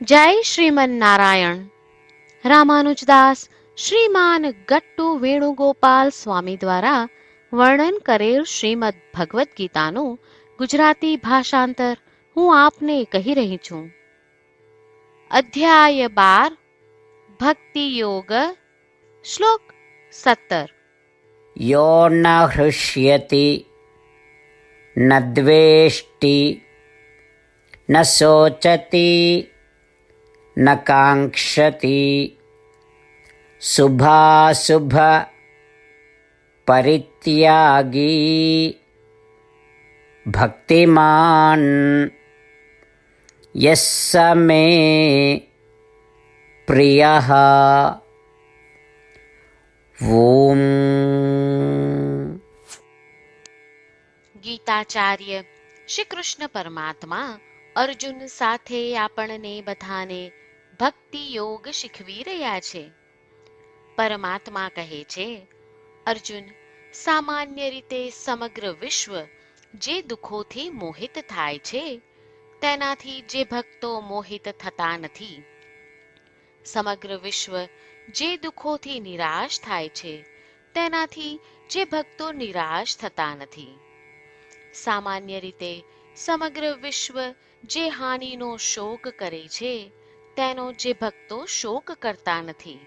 જય શ્રીમન નારાયણ રામાનુજદાસ શ્રીમાન ગટ્ટુ વેણુગોપાલ સ્વામી દ્વારા વર્ણન કરેલ શ્રીમદ ભગવદ્ ગીતાનું ગુજરાતી ભાષાંતર હું આપને કહી રહી છું. અધ્યાય બાર, ભક્તિ યોગ, શ્લોક સત્તર. યો ન હૃષ્યતિ, ન દ્વેષ્ટિ, ન શોચતી न काङ्क्षति शुभाशुभ परित्यागी भक्तिमान् यः स मे प्रियः ॐ ગીતાચાર્ય શ્રી કૃષ્ણ પરમાત્મા અર્જુન સાથે આપણને બધાને ભક્તિ યોગ શીખવી રહ્યા છે. પરમાત્મા કહે છે, અર્જુન, સામાન્ય રીતે સમગ્ર વિશ્વ જે દુઃખોથી મોહિત થાય છે, તેનાથી જે ભક્તો મોહિત થતા નથી. સમગ્ર વિશ્વ જે દુઃખોથી નિરાશ થાય છે, તેનાથી જે ભક્તો નિરાશ થતા નથી. સામાન્ય રીતે સમગ્ર વિશ્વ જે હાનિનો શોક કરે છે તેનો જે ભક્તો શોક કરતા નથી.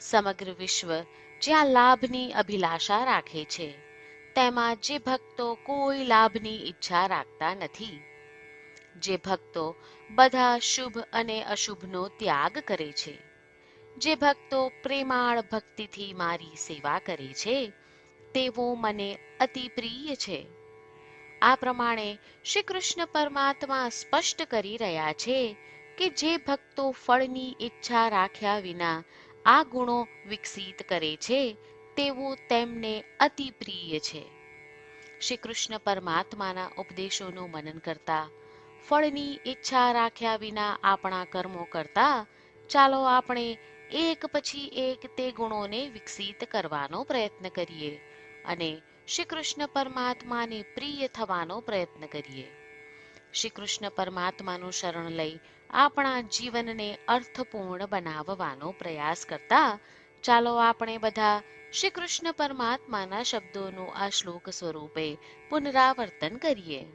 સમગ્ર વિશ્વ જ્યાં લાભની અભિલાષા રાખે છે, તેમાં જે ભક્તો કોઈ લાભની ઈચ્છા રાખતા નથી. જે ભક્તો બધા શુભ અને અશુભનો ત્યાગ કરે છે, જે ભક્તો પ્રેમાળ ભક્તિથી મારી સેવા કરે છે, તેવો મને અતિ પ્રિય છે. આ પ્રમાણે શ્રી કૃષ્ણ પરમાત્મા સ્પષ્ટ કરી રહ્યા છે કે જે ભક્તો ફળની ઈચ્છા રાખ્યા વિના આ ગુણો વિકસિત કરે છે, તેવું તેમને અતિ પ્રિય છે. શ્રી કૃષ્ણ પરમાત્માના ઉપદેશોનું મનન કરતા, ફળની ઈચ્છા રાખ્યા વિના આપણા કર્મો કરતા, ચાલો આપણે એક પછી એક તે ગુણોને વિકસિત કરવાનો પ્રયત્ન કરીએ અને શ્રી કૃષ્ણ પરમાત્માને પ્રિય થવાનો પ્રયત્ન કરીએ. શ્રી કૃષ્ણ પરમાત્માનું શરણ લઈ આપણા જીવનને અર્થપૂર્ણ બનાવવાનો પ્રયાસ કરતા ચાલો આપણે બધા શ્રી કૃષ્ણ પરમાત્માના શબ્દોનું આ શ્લોક સ્વરૂપે પુનરાવર્તન કરીએ.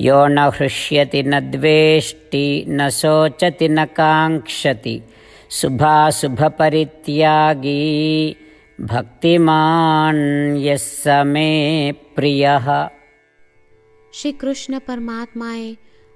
યો ન હૃષ્યતિ ન દ્વેષ્ટિ ન શોચતિ ન કાંક્ષતિ શુભાશુભ પરિત્યાગી ભક્તિમાન યસ સમે પ્રિય। શ્રી કૃષ્ણ પરમાત્માએ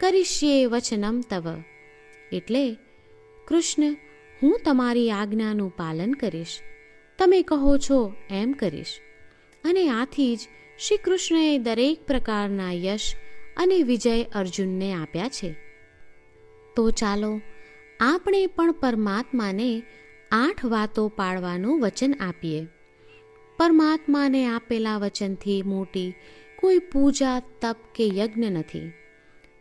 કરીશ્યે વચનમ તવ. એટલે, કૃષ્ણ, હું તમારી આજ્ઞાનું પાલન કરીશ. તમે કહો છો, એમ કરીશ. અને આથી જ શ્રી કૃષ્ણએ દરેક પ્રકારના યશ અને વિજય અર્જુનને આપ્યા છે. તો ચાલો, આપણે પણ પરમાત્માને આઠ વાતો પાળવાનું વચન આપીએ. પરમાત્માને આપેલા વચનથી મોટી કોઈ પૂજા, તપ કે યજ્ઞ નથી.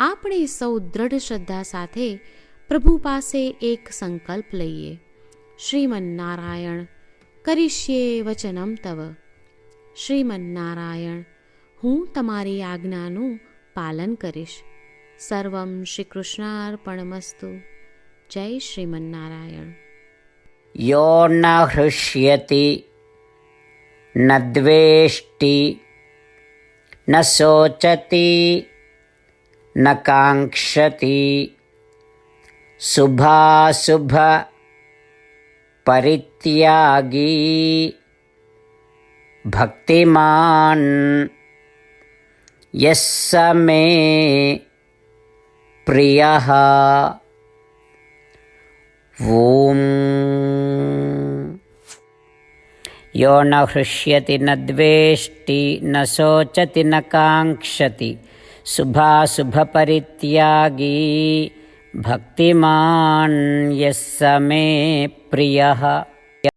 આપણે સૌ દ્રઢ શ્રદ્ધા સાથે પ્રભુ પાસે એક સંકલ્પ લઈએ. શ્રીમન્નારાયણ, કરીશ્યે વચનમ તવ. શ્રીમન્નારાયણ, હું તમારી આજ્ઞાનું પાલન કરીશ. સર્વમ શ્રી કૃષ્ણાર્પણમસ્તુ જય શ્રીમન્નારાયણ. યો ન હૃષ્યતિ, ન દ્વેષ્ટિ, ન શોચતી न काङ्क्षति शुभाशुभ परित्यागी भक्तिमान् यः स मे प्रियः ॐ यो न हृष्यति न द्वेष्टि न शोचति न काङ्क्षति शुभाशुभपरित्यागी भक्तिमान् यः स मे प्रियः